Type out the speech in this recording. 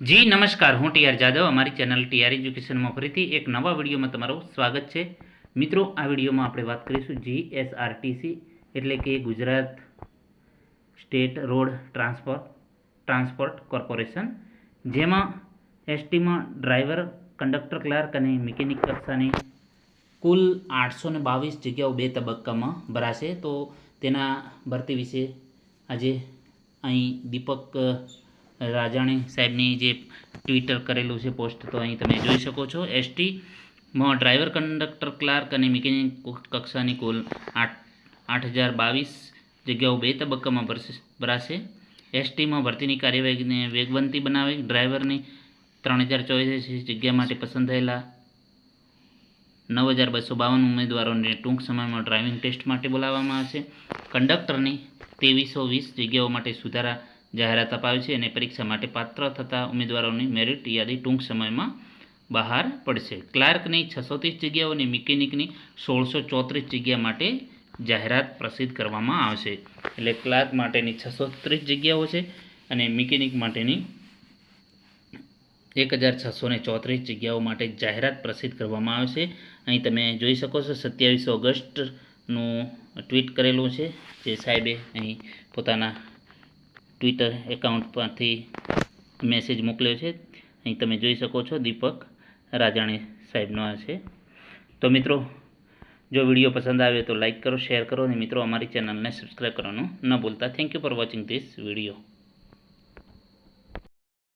જી, નમસ્કાર. હું ટીઆર જાદવ. અમારી ચેનલ ટીઆર એજ્યુકેશનમાં ફરીથી એક નવા વિડીયોમાં તમારું સ્વાગત છે. મિત્રો, આ વિડીયોમાં આપણે વાત કરીશું જીએસઆરટીસી એટલે કે Gujarat state road transport transport corporation, જેમાં એસટીમાં ડ્રાઈવર, કંડક્ટર ક્લાર્ક અને મિકેનિક કક્ષાની કુલ આઠસો ને બાવીસ જગ્યાઓ બે તબક્કામાં ભરાશે. તો તેના ભરતી વિશે આજે અહીં દીપક રાજાણી સાહેબની જે ટ્વિટર કરેલું છે પોસ્ટ તો અહીં તમે જોઈ શકો છો. એસટીમાં ડ્રાઈવર કંડક્ટર ક્લાર્ક અને મિકેનિક કક્ષાની કુલ આઠ આઠ હજાર બાવીસ જગ્યાઓ બે તબક્કામાં ભરાશે એસટીમાં ભરતીની કાર્યવાહીને વેગવંતી બનાવી ડ્રાઈવરની ત્રણ હજાર ચોવીસ જગ્યા માટે પસંદ થયેલા નવ હજાર બસો બાવન ઉમેદવારોને ટૂંક સમયમાં ડ્રાઇવિંગ ટેસ્ટ માટે બોલાવવામાં આવશે. કંડક્ટરની ત્રેવીસો વીસ જગ્યાઓ માટે સુધારા જાહેરાત અપાવી છે. અને પરીક્ષા માટે પાત્ર થતા ઉમેદવારોની મેરિટ યાદી ટૂંક સમયમાં બહાર પડશે. ક્લાર્કની છસો ત્રીસ જગ્યાઓ અને મિકેનિકની સોળસો ચોત્રીસ જગ્યા માટે જાહેરાત પ્રસિદ્ધ કરવામાં આવશે. એટલે ક્લાર્ક માટેની છસો ત્રીસ જગ્યાઓ છે અને મિકેનિક માટેની એક હજાર છસો ચોત્રીસ જગ્યાઓ માટે જાહેરાત પ્રસિદ્ધ કરવામાં આવશે. અહીં તમે જોઈ શકો છો, સત્યાવીસ ઓગસ્ટનું ટ્વીટ કરેલું છે. જે સાહેબે અહીં પોતાના ટ્વિટર એકાઉન્ટ પરથી મેસેજ મોકલ્યો છે. અહીં તમે જોઈ શકો છો દીપક રાજાણી સાહેબનો આ છે. તો મિત્રો, જો વીડિયો પસંદ આવે તો લાઇક કરો શેર કરો અને મિત્રો અમારી ચેનલને સબસ્ક્રાઈબ કરવાનું ન ભૂલતા. Thank you for watching this video